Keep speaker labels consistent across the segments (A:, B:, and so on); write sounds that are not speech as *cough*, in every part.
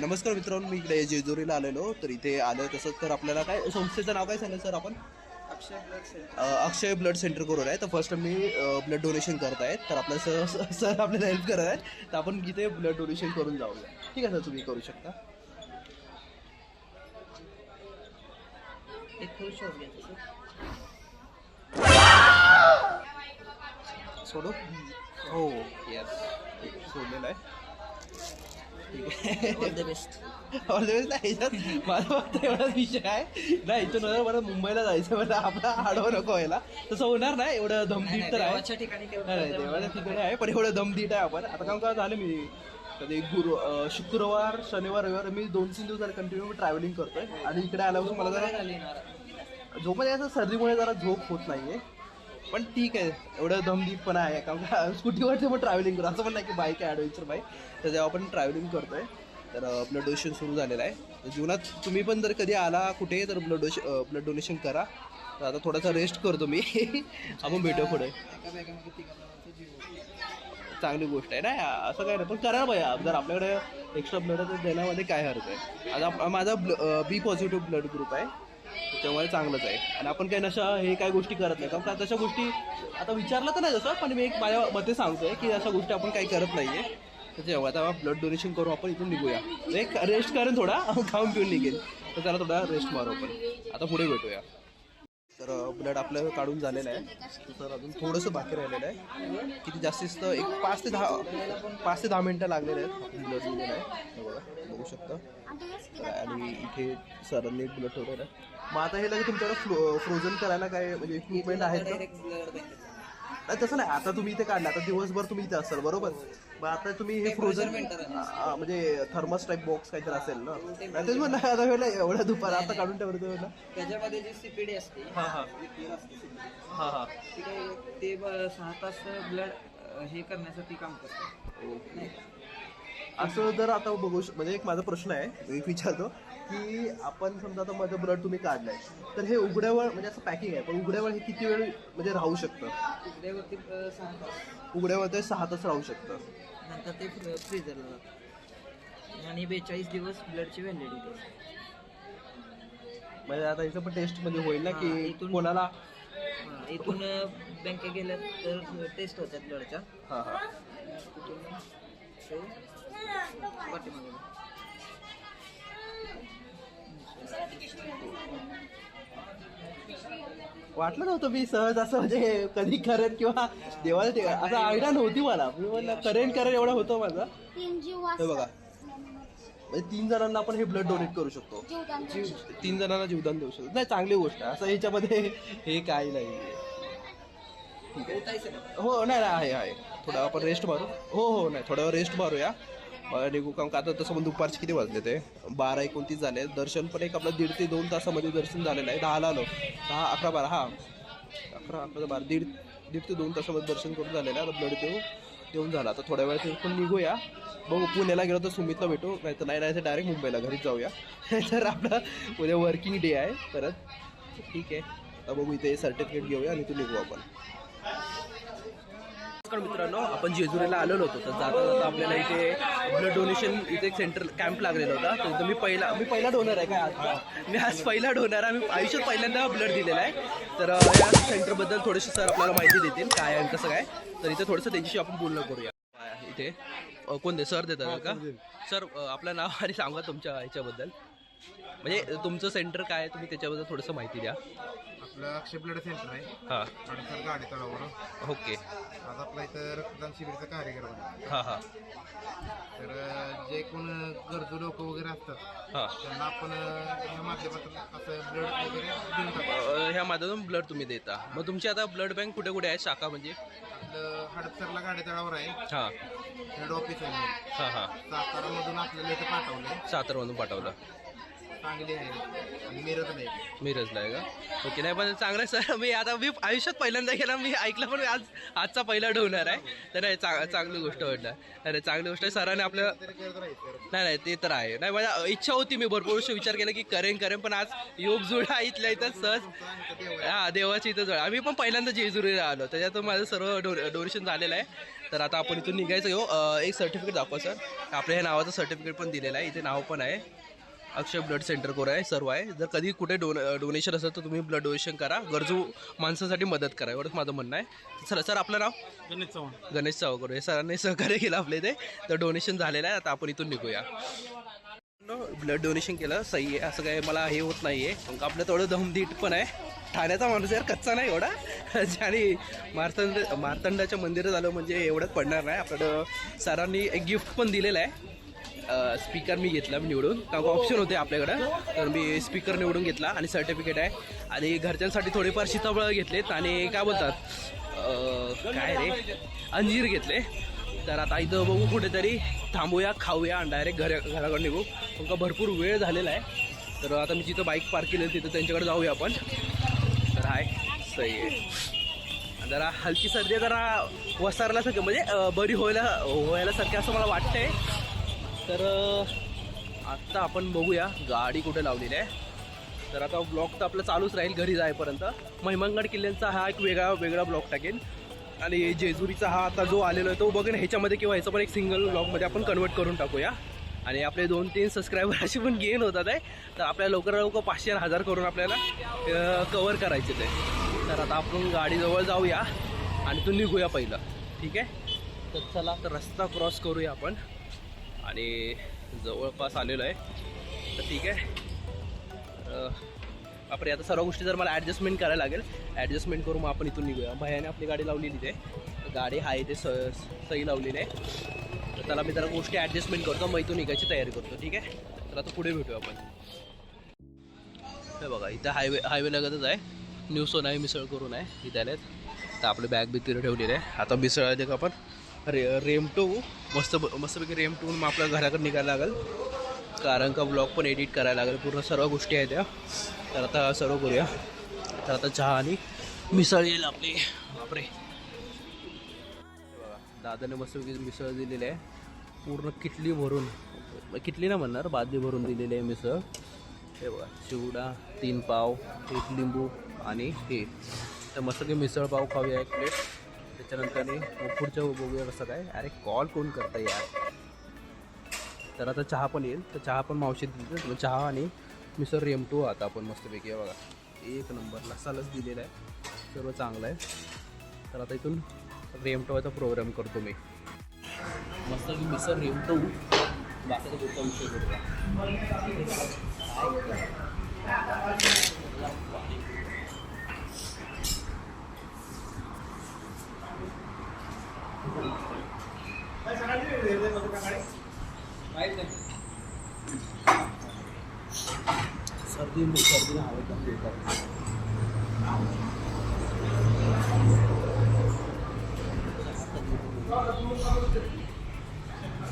A: नमस्कार मित्रांनो मी इकडे जेजुरीला आलेलो. तर इथे आलं तसंच तर आपल्याला काय संस्थेचं नाव काय सांगितलं सर आपण?
B: Akshay blood centre.
A: Akshay blood centre करून आहे. तर फर्स्ट मी ब्लड डोनेशन करत आहेत तर आपल्या सर *laughs* सर आपल्याला हेल्प करत आहेत. तर आपण इथे ब्लड डोनेशन करून जाऊया. ठीक आहे सर तुम्ही करू शकता. सोडू? हो यस सोडलेलं आहे.
B: ऑल द बेस्ट
A: ऑलवेज नाही ह्याच्यात माझा फक्त एवढाच विषय आहे. नाही इथून नंतर मला मुंबईला जायचं मला आपला आडवं नको व्हायला. तसं होणार नाही एवढं धमधीट तर आहे.
B: देवाच्या ठिकाणी
A: नाही नाही, देवाच्या ठिकाणी आहे. पण एवढं दमदीट आहे आपण. आता काम काय झालं मी. कधी गुरु अं, शुक्रवार शनिवार रविवार मी दोन तीन दिवस झाले कंटिन्यू ट्रॅव्हलिंग करतोय. आणि इकडे आल्यापासून मला जरा झोपमध्ये असं सर्दीमुळे जरा झोप होत नाहीये. पण ठीक आहे एवढं दमदीटपणा आहे. कारण का स्कूटीवरती पण ट्रॅव्हलिंग करू. असं पण नाही की बाईक आहे ॲडव्हेंचर बाईक तर जेव्हा आपण ट्रॅव्हलिंग करतो आहे तर ब्लड डोनेशन सुरू झालेलं आहे. तर जीवनात तुम्ही पण जर कधी आला कुठे तर ब्लड डोश ब्लड डोनेशन करा. तर आता थोडासा रेस्ट करतो मी. *laughs* आपण भेटू पुढे. चांगली गोष्ट आहे ना? असं काय नाही. पण करा भैया जर आपल्याकडे एक्स्ट्रा ब्लड देण्यामध्ये काय हरकत आहे? आता माझा माझा बी पॉझिटिव्ह ब्लड ग्रुप आहे. त्याच्यामुळे चांगलंच आहे. आणि आपण काही नशा हे काय गोष्टी करत नाही. कारण तशा गोष्टी आता विचारलं तर नाही जसं पण मी एक माझ्या मते सांगतो आहे की अशा गोष्टी आपण काही करत नाही आहे तर जेव्हा आता ब्लड डोनेशन करू आपण इथून निघूया. एक रेस्ट करेन थोडा खाऊन पिऊन निघेल तर त्याला थोडा रेस्ट मारू आपण. आता पुढे भेटूया. तर ब्लड आपलं काढून झालेलं आहे. तर अजून थोडंसं बाकी राहिलेलं आहे. किती जास्तीत एक पाच ते दहा पाच ते दहा मिनटं लागलेले आहेत. ब्लड दिलेलं आहे. बघा बघू शकता. आणि इथे सरांनी ब्लड ठेवलेलं आहे. मग आता हे लगेच तुमच्याकडे फ्रो फ्रोझन करायला काय म्हणजे इक्विपमेंट आहेत का? नाही तसं नाही. आता तुम्ही इथे काढलं. आता दिवसभर तुम्ही इथे असाल बरोबर? मग आता तुम्ही हे फ्रोझन म्हणजे थर्मस टाईप बॉक्स काहीतरी असेल ना? नाही तेच म्हणलं आता वेळेला एवढ्या दुपार आता काढून ठेवलं ना
B: त्याच्यामध्ये जी सीपीडी असते
A: हां हां. हां हां.
B: ती सहा तास ब्लड हे करण्यासाठी काम करतं.
A: असं जर आता बघू म्हणजे एक माझा प्रश्न आहे एक विचारतो. की आपण समजा आता माझं ब्लड तुम्ही काढलंय तर हे उघड्यावर म्हणजे असं पॅकिंग आहे पण उघड्यावर हे किती वेळ म्हणजे राहू शकतं?
B: उघड्यावरती अ, सहा तास.
A: उघड्यावर ते सहा तास राहू शकतं.
B: नंतर ते फ्रीजरला जातं. आणि बेचाळीस दिवस ब्लडची व्हॅलिडिटी
A: म्हणजे आता याचं पण टेस्ट म्हणजे होईल ना
B: हां,
A: की
B: इथून-
A: कोणाला?
B: इथून बँकेत गेल्या तर टेस्ट होतात ब्लडच्या
A: हां हां.
B: तिथून ते पाठीमागे
A: वाटलं नव्हतं मी सहज असं म्हणजे कधी करेन किंवा देवाला ते असं आयडिया नव्हती मला. मी म्हणलं करेन करेन एवढं होतं माझं.
C: तीन जीव
A: हे बघा. म्हणजे तीन जणांना आपण हे ब्लड डोनेट करू शकतो. जीव तीन जणांना जीवदान देऊ शकतो. नाही चांगली गोष्ट आहे. असं ह्याच्यामध्ये हे काही नाही. हो नाही नाही आहे आहे. थोडा आपण रेस्ट मारू. हो हो नाही थोडा रेस्ट मारूया. अं, निघू काम का आता तसं पण दुपारचे किती वाजले ते? बारा एकोणतीस झाले. दर्शन पण एक आपलं दीड ते दोन तासामध्ये दर्शन झालेलं आहे. दहाला आलो. दहा अकरा बारा हां. अकरा अकरा बारा दीड दीड ते दोन तासामध्ये दर्शन करून झालेलं आहे. आता ब्लड देऊ देऊन झाला. आता थोड्या वेळात पण निघूया. बघू पुण्याला गेलो तर सुमितला भेटू. नाही तर नाही नाही तर डायरेक्ट मुंबईला घरीच जाऊया. *laughs* तर आपला उद्या वर्किंग डे आहे परत. ठीक आहे. आता बघू इथे सर्टिफिकेट घेऊया आणि तू निघू आपण. नमस्कार मित्रांनो आपण जेजुरीला आलेलो होतो. तर जाता जाता आपल्याला इथे ब्लड डोनेशन इथे एक सेंटर कॅम्प लागलेला होता. तर इथं मी पहिला मी पहिला डोनर आहे काय आज? मी आज पहिला डोनर आहे. मी आयुष्यात पहिल्यांदा ब्लड दिलेला आहे. तर या सेंटरबद्दल थोडेसे सर आपल्याला माहिती देतील काय आणि कसं काय. तर इथे थोडंसं त्यांच्याशी आपण बोलणं करूया. इथे? कोण दे? सर देतात का? सर आपलं नाव आणि सांगा तुमच्या ह्याच्याबद्दल. म्हणजे तुमचं सेंटर काय आहे? तुम्ही त्याच्याबद्दल थोडंसं माहिती द्या.
D: आपलं अक्षय ब्लड सेंटर आहे.
A: हां.
D: अडसर गाडी तळावर.
A: ओके.
D: आज आपला इथं रक्तदान शिबिरचा कार्यक्रम आहे
A: हां हां.
D: तर जे कोण गरजू लोक वगैरे असतात
A: हां.
D: त्यांना आपण या माध्यमातून असं ब्लड वगैरे देऊन टाकतो
A: अ, ह्या माध्यमातून ब्लड तुम्ही देता. मग तुमची आता ब्लड बँक कुठे कुठे आहे? शाखा म्हणजे?
D: आपलं हडपसरला गाडी तळावर आहे.
A: हां.
D: हेड ऑफिस आहे.
A: हां हां.
D: सातारामधून आपल्याला इथं पाठवलं
A: सातारमधून पाठवलं.
D: सांगली आहे. आणि आहे
A: मिरजला आहे का? ओके नाही पण चांगलं आहे सर. मी आता मी आयुष्यात पहिल्यांदा गेला मी ऐकलं पण आज आजचा पहिला डोनर आहे. तर नाही चांग चांगली गोष्ट वाटलं अरे चांगली गोष्ट आहे सरांनी
D: आपलं
A: नाही नाही ते तर आहे. नाही माझ्या इच्छा होती मी भरपूर वर्ष विचार केला की करेन करेन पण आज योग जुळा इथल्या इथं सहज हा देवाची इथं जुळा. आम्ही पण पहिल्यांदा जेजुरीला आलो. त्याच्यातून माझं सर्व डो डोनेशन झालेलं आहे. तर आता आपण इथून निघायचं घेऊ एक सर्टिफिकेट दाखवा सर. आपल्या ह्या नावाचं सर्टिफिकेट पण दिलेलं आहे. इथे नाव पण आहे. अक्षय ब्लड सेंटर कोर आहे सर्व आहे. जर कधी कुठे डोन डोनेशन असेल तर तुम्ही ब्लड डोनेशन करा. गरजू माणसासाठी मदत करा एवढंच माझं म्हणणं आहे. सर सर आपलं नाव?
C: गणेश चव्हाण.
A: गणेश सावकर हे सरांनी सहकार्य केलं आपल्या इथे. तर डोनेशन झालेलं आहे. आता आपण इथून निघूया. ब्लड डोनेशन केलं सही आहे. असं काय मला हे होत नाही आहे आपलं थोडं दमदीट पण आहे. ठाण्याचा माणूस यार कच्चा नाही एवढा. *laughs* ज्याने मार्तंड मार्तंडाच्या मंदिरात आलं म्हणजे एवढंच पडणार नाही. आपल्याला सरांनी एक गिफ्ट पण दिलेलं आहे. स्पीकर मी घेतला मी निवडून. कारण ऑप्शन होते आपल्याकडं. तर मी स्पीकर निवडून घेतला आणि सर्टिफिकेट आहे. आणि घरच्यांसाठी थोडेफार सीताफळ घेतलेत आणि काय बोलतात? काय रे? अंजीर घेतले. तर आता इथं बघू कुठेतरी. थांबूया खाऊया आणि डायरेक्ट घर घराकडे निघू. तुमका भरपूर वेळ झालेला आहे. तर आता मी जिथं बाईक पार्क केली तिथं त्यांच्याकडे जाऊया आपण. तर हाय सही आहे. जरा हलकी सर्दी जरा वसारल्यासारखं. म्हणजे बरी होयला व्हायला सारखं असं मला वाटतंय. तर आत्ता आपण बघूया गाडी कुठे लावलेली आहे. तर आता ब्लॉग तर आपलं चालूच राहील घरी जायपर्यंत महिमंगड किल्ल्यांचा हा एक वेगळा वेगळा ब्लॉग टाकेन. आणि जेजुरीचा हा आता जो आलेला आहे तो बघेन. ह्याच्यामध्ये किंवा ह्याचा पण एक सिंगल ब्लॉगमध्ये आपण कन्वर्ट करून टाकूया. आणि आपले दोन तीन सबस्क्रायबर असे पण गेन होतात आहे. तर आपल्याला लवकर लवकर पाचशे हजार करून आपल्याला कवर करायचे ते. तर आता आपण गाडीजवळ जाऊया आणि तो निघूया पहिलं. ठीक आहे? तर चला तर रस्ता क्रॉस करूया आपण. आणि जवळपास आलेलो आहे. तर ठीक आहे. तर आपण आता सर्व गोष्टी जर मला ॲडजस्टमेंट करायला लागेल ॲडजस्टमेंट करून मग आपण इथून निघूया. भयाने आपली गाडी लावलेली आहे. गाडी आहे इथे स सही लावलेली आहे. तर त्याला मी जरा गोष्टी ॲडजस्टमेंट करतो मग इथून निघायची तयारी करतो. ठीक आहे? तर आता पुढे भेटूया आपण. हे बघा इथं हायवे हायवे लगतच आहे. न्यू सोनाई मिसळ करून आहे इथे आलेत तर आपले बॅग बी तिथे ठेवलेले आहे. आता मिसळ आहे का आपण रे रेमटो. मस्त मस्तपैकी रेम टू मग आपल्या घराकडे निघायला लागेल. कारण का ब्लॉग पण एडिट करायला लागेल. पूर्ण सर्व गोष्टी आहेत त्या तर आता सर्व करूया. तर आता चहा आणि मिसळ येईल आपली. बापरे. दादाने मस्तपैकी मिसळ दिलेली आहे. पूर्ण किटली भरून. किटली ना म्हणणार बादली भरून दिलेली आहे मिसळ. हे बघा चिवडा तीन पाव एक लिंबू आणि हे. तर मस्तपैकी मिसळ पाव खाऊया एक प्लेट त्याच्यानंतर मग पुढच्या बघूया कसं काय? अरे कॉल कोण करता यार? तर आता चहा पण येईल. तर चहा पण मावशीत दिली. चहा आणि मिसर रेमटू आता आपण मस्तपैकी बघा. एक नंबर लसालच दिलेला आहे. सर्व चांगलं आहे. तर आता इथून रेमटोचा प्रोग्राम करतो मी. मस्त की रेमटो बाकीचा पुढचा विषय करूया सर्दी सर्दी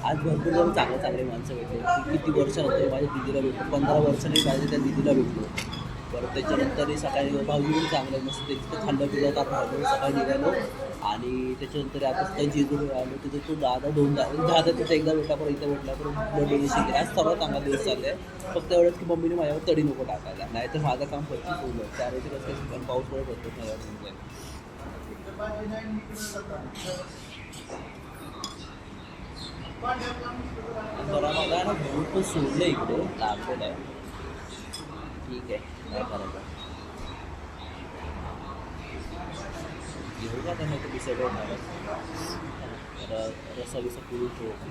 A: आज भरपूर जण चांगले चांगले माणसं भेटले. किती वर्ष नंतर हो माझ्या दिदीला भेटलो. पंधरा वर्षांनी माझ्या त्या दिदीला भेटलो. परत त्याच्यानंतर सकाळी भाऊजी पण चांगले मस्त तिथं खाल्लं पिलं कारण सकाळी निघालो. आणि त्याच्यानंतर आता त्यांची जेजूर आलो तिथे तो दादा दोन दादा म्हणजे तिथे तिथं एकदा भेटला परत इथं भेटला परत ब्लड डोनेशन आज सर्वात चांगला दिवस चालला आहे. फक्त एवढंच की मम्मीने माझ्यावर तडी नको टाकायला. नाही तर माझं काम पच्चीस होलं त्यावेळी ते कसं पण पाऊस पडत होतो माझ्यावर जरा मला ना भाऊ पण सोडलं इकडे. दाखवलं आहे. ठीक आहे. काय करायचं? घेऊ का त्यांना तुम्ही सगळं तर रसा बिसा पिळून ठेवू आपण.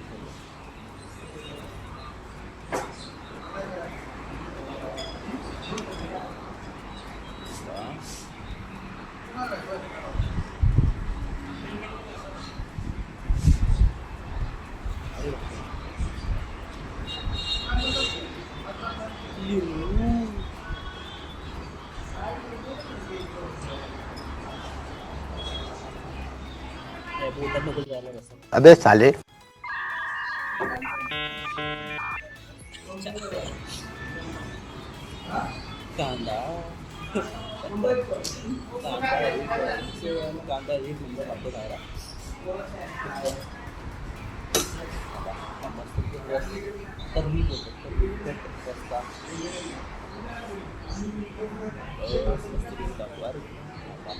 A: या बोटात नको जायला रस्सा.
E: अबे साले।
A: कांदा कांदा कांदा एक नंबर लागतो खायला तर्री बोलतात तर्री रस्ता मस्त टाकू अरे दादा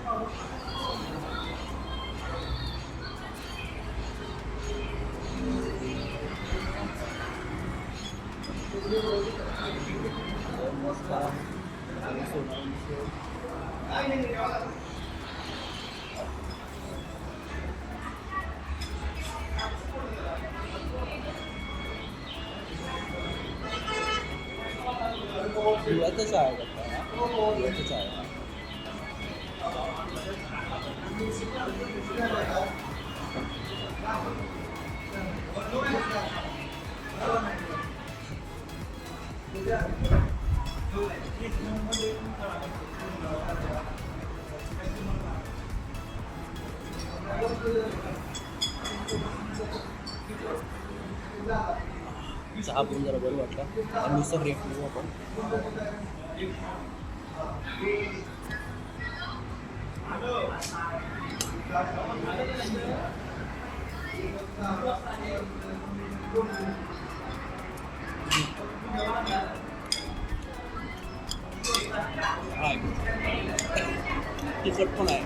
A: दिवाचं आहे का दिवाचं आहे चहा पिऊन जरा बरं वाटलं आणि नुसतं ब्रेक घेऊ आपण हाय. చెప్తున్నాయి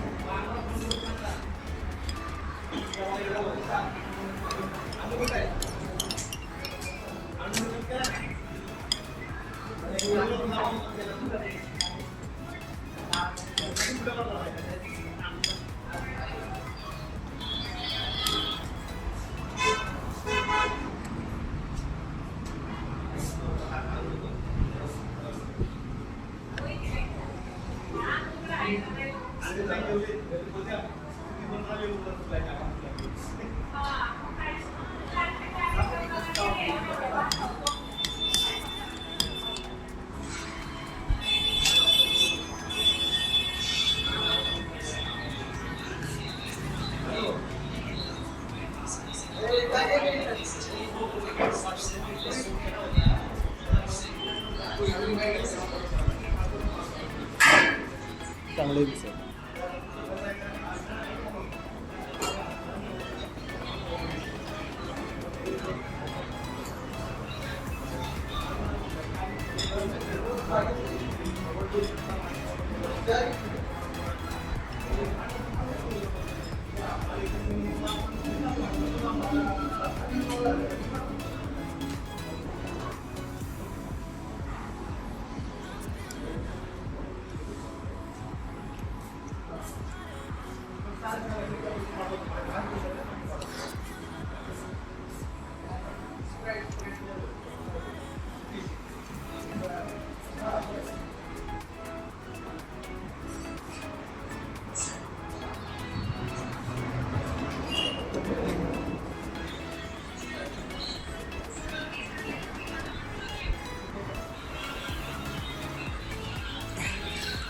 A: Thank you.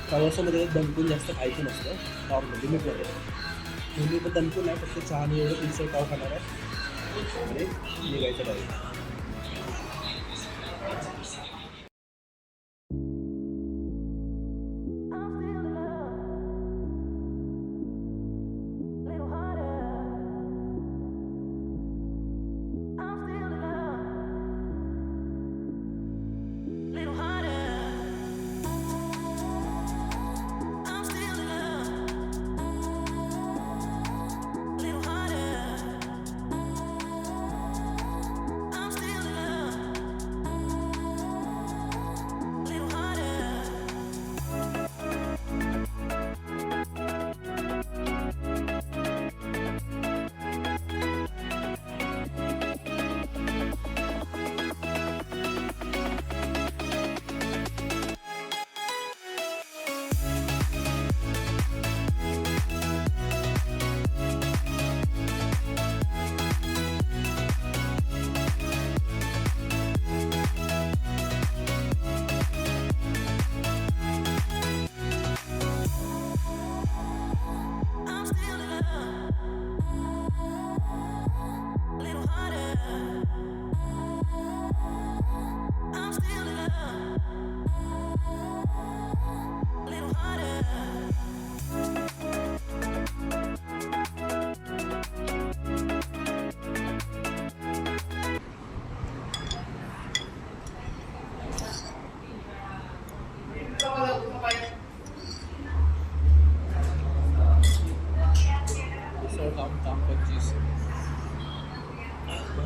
A: प्रवासामध्ये दणकून जास्त खायचं नसतं नॉर्मल लिमिटमध्ये तुम्ही पण दणकून नाही फक्त चहा आणि एवढं पिंचर पाव खाणार आहे. आणि निघायचं डायरेक्ट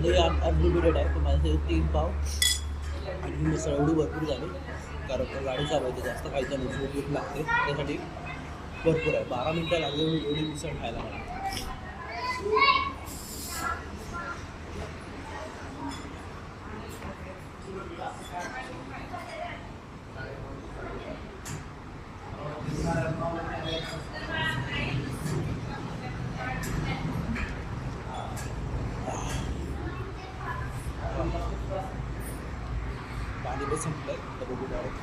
A: अनलिमिटेड आहे. तर माझ्यासाठी तीन पाव. आणि ही मिसळ एवढी भरपूर झाली. कारण गाडी चालवायची जास्त खायचं जण झोप लागते. त्यासाठी भरपूर आहे. बारा मिनटं लागले एवढी एवढी मिसळ खायला मला. पाणी संपलं तर बघू डायरेक्ट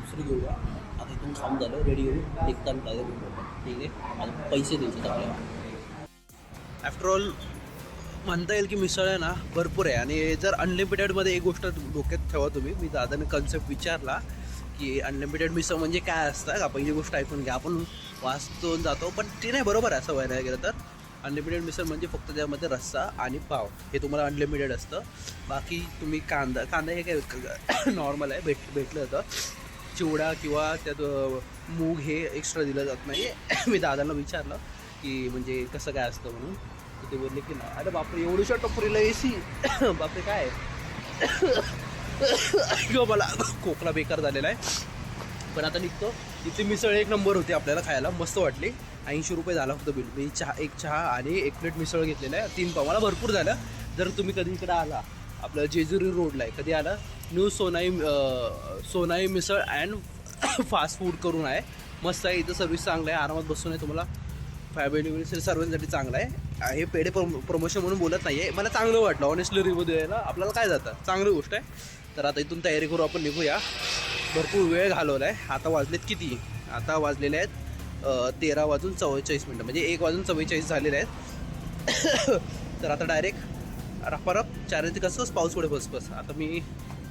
A: दुसरी घेऊया. आता इथून खाऊन झालं रेडी होऊ निघताना डायरेक्ट ठीक आहे? आणि पैसे द्यायचे चांगले. आफ्टर ऑल म्हणता येईल की मिसळ आहे ना भरपूर आहे. आणि जर अनलिमिटेडमध्ये एक गोष्ट डोक्यात ठेवा तुम्ही. मी दादाने कन्सेप्ट विचारला की अनलिमिटेड मिसळ म्हणजे काय असतं? का पहिली गोष्ट ऐकून घ्या. आपण वाचतो जातो. पण ते नाही बरोबर आहे असं व्हायला गेलं तर. अनलिमिटेड मिसळ म्हणजे फक्त त्यामध्ये रस्सा आणि पाव. हे तुम्हाला अनलिमिटेड असतं. बाकी तुम्ही कांदा कांदा हे काय *coughs* नॉर्मल आहे. भेट भेटलं जातं चिवडा किंवा त्यात मूग हे एक्स्ट्रा दिलं जात नाही. *coughs* मी दादांना विचारलं की म्हणजे कसं काय असतं म्हणून. ते बोलले की नाही. अरे बापरे एवढ्याशा टपरीला ए सी *coughs* बापरे काय किंवा मला खोकला बेकार झालेला आहे. पण आता निघतो. इथे मिसळ एक नंबर होती आपल्याला खायला. मस्त वाटली. ऐंशी रुपये झाला होतं बिल मी चहा एक चहा आणि एक प्लेट मिसळ घेतलेलं आहे. तीन पाव मला भरपूर झालं. जर तुम्ही कधी इकडे आला आपलं जेजुरी रोडला आहे कधी आला new Sonai Sonai misal and fast food करून आहे. मस्त आहे. इथं सर्विस चांगलं आहे. आरामात बसून आहे तुम्हाला. फॅमिली सर्वांसाठी चांगलं आहे. हे पेढे प्रमो प्रमोशन म्हणून बोलत नाही आहे मला चांगलं वाटलं. ऑनेस्टली रिव्ह्यू द्यायला आपल्याला काय जातं? चांगली गोष्ट आहे. तर आता इथून तयारी करू आपण. निघूया. भरपूर वेळ घालवला आहे आता वाजलेत किती? आता वाजलेले आहेत तेरा वाजून चव्वेचाळीस मिनटं. म्हणजे एक वाजून चव्वेचाळीस झालेले आहेत. *coughs* तर आता डायरेक्ट रपारप चारांची कसं पाऊस पुढे बसबस आता मी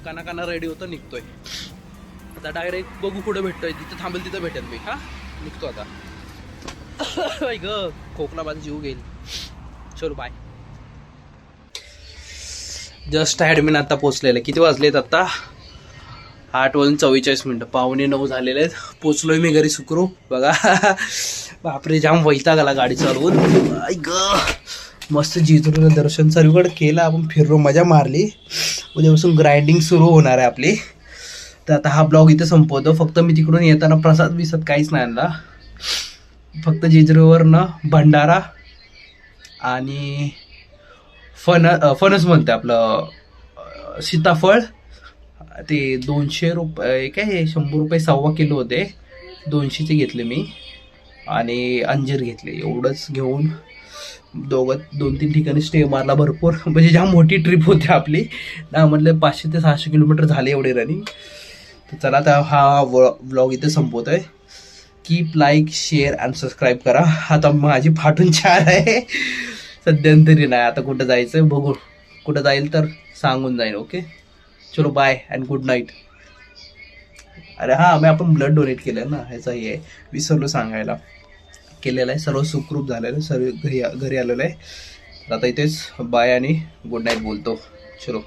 A: काना काना रेडी होतो निघतोय. आता डायरेक्ट बघू कुठे भेटतोय. जिथं थांबेल तिथं भेटेल मी. हा? निघतो आता. *coughs* ग खोकला माझा जीव घेईल. चलो बाय जस्ट ॲडमिन आता पोचलेलं. किती वाजलेत आता? आठ वाजून चव्वेचाळीस मिनटं. पावणे नऊ झालेले आहेत. पोचलोय मी घरी सुखरू. बघा. बापरे जाम वैताग आला गाडी चालवून. ऐक मस्त जिजूला दर्शन सर्वीकडे केलं. आपण फिरलो मजा मारली. उद्यापासून ग्राइंडिंग सुरू होणार आहे आपली. तर आता हा ब्लॉग इथे संपवतो. फक्त मी तिकडून येताना प्रसाद विसत काहीच नाही आणला. फक्त जेजुरीवरनं भंडारा आणि फण फणस म्हणते आपलं सीताफळ ते दोनशे रुपये काय हे शंभर रुपये सव्वा किलो होते. दोनशेचे घेतले मी. आणि अंजीर घेतले एवढंच घेऊन दोघं दोन तीन ठिकाणी स्टे मारला भरपूर. म्हणजे ज्या मोठी ट्रिप होती आपली ना म्हटलं पाचशे ते सहाशे किलोमीटर झाले एवढे रनिंग तर चला आता हा व्लॉग इथे संपवतोय. Keep like share and subscribe करा. आता माझी फाटून चार आहे. सध्यांतरी नाही आता कुठं जायचं बघू. कुठं जाईल तर सांगून जाईल ओके चलो बाय अँड गुड नाईट अरे हां मी आपण ब्लड डोनेट केलं ना ह्याचा हे आहे. विसरलो सांगायला केलेलं आहे. सर्व सुखरूप झालेलं आहे. सर्व घरी घरी आलेलं आहे. आता इथेच बाय आणि गुड नाईट बोलतो. चलो.